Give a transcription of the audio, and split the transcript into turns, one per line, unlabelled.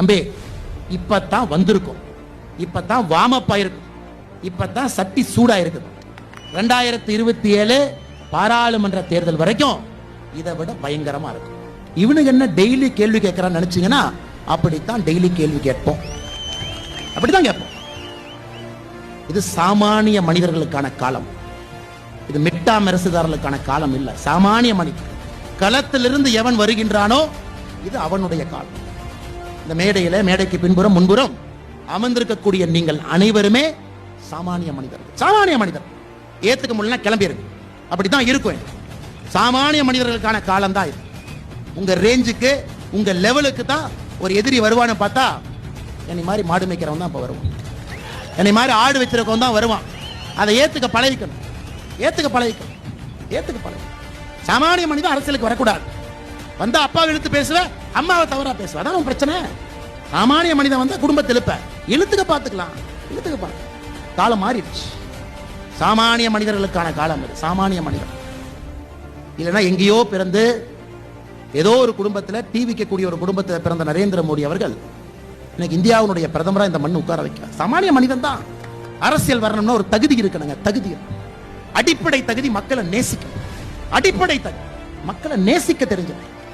தம்பி இப்பத்தான் வந்திருக்கும். இப்பதான் வாமப் ஆயிருக்கும். இப்பதான் சட்டி சூடா இருக்குது ரெண்டாயிரத்தி இருபத்தி ஏழு பாராளுமன்ற தேர்தல் வரைக்கும் இதை விட பயங்கரமா இருக்கும். இவனுக்கு என்ன டெய்லி கேள்வி கேட்கறான்னு நினைச்சீங்கன்னா அப்படித்தான் டெய்லி கேள்வி கேட்போம். அப்படித்தான் கேட்போம். இது சாமானிய மனிதர்களுக்கான காலம். இது மிட்டா மெரசுதாரர்களுக்கான காலம் இல்லை. சாமானிய மனிதன் களத்திலிருந்து எவன் வருகின்றானோ இது அவனுடைய காலம். இந்த மேடையில மேடைக்கு பின்புறம் முன்புறம் அமர்ந்திருக்கக்கூடிய நீங்கள் அனைவருமே சாமானிய மனிதர்கள். சாமானிய மனிதர். ஏத்துக்க முடியல கிளம்பிருக்கு அப்படித்தான் இருக்கும் சாமானிய மனிதர்களுக்கான காலம் தான் இது. உங்க ரேஞ்சுக்கு உங்க லெவலுக்கு தான் ஒரு எதிரி வருவான்னு பார்த்தா என்னை மாதிரி மாடு மேய்க்கிறவன் தான் இப்போ வருவான். என்னை மாதிரி ஆடு வச்சிருக்கவன் தான் வருவான். அதை ஏத்துக்க பழகிக்கணும். ஏத்துக்க பழகிக்கணும். ஏத்துக்க பழகி சாமானிய மனிதன் அரசியலுக்கு வரக்கூடாது. வந்தா அப்பாவை இழுத்து பேசுவேன் அம்மாவை தவறா பேசுவேன் அதான் உன் பிரச்சனை. சாமானிய மனிதன் வந்தா குடும்பத்தை இழுப்ப. இழுத்துக்க பார்த்துக்கலாம். இழுத்துக்க பார்த்து காலம் மாறிடுச்சு. சாமானிய மனிதர்களுக்கான காலம் அது. சாமானிய மனிதன். இல்லைன்னா எங்கேயோ பிறந்து ஏதோ ஒரு குடும்பத்தில் டிவிக்கக்கூடிய ஒரு குடும்பத்தில் பிறந்த நரேந்திர மோடி அவர்கள் இன்னைக்கு இந்தியாவுடைய பிரதமரா இந்த மண் உட்கார வைக்க சாமானிய மனிதன் தான். அரசியல் வரணும்னா ஒரு தகுதி இருக்கணுங்க. தகுதி. அடிப்படை தகுதி மக்களை நேசிக்கணும். அடிப்படை தகுதி. மக்களை நேசிக்க தெரிஞ்சது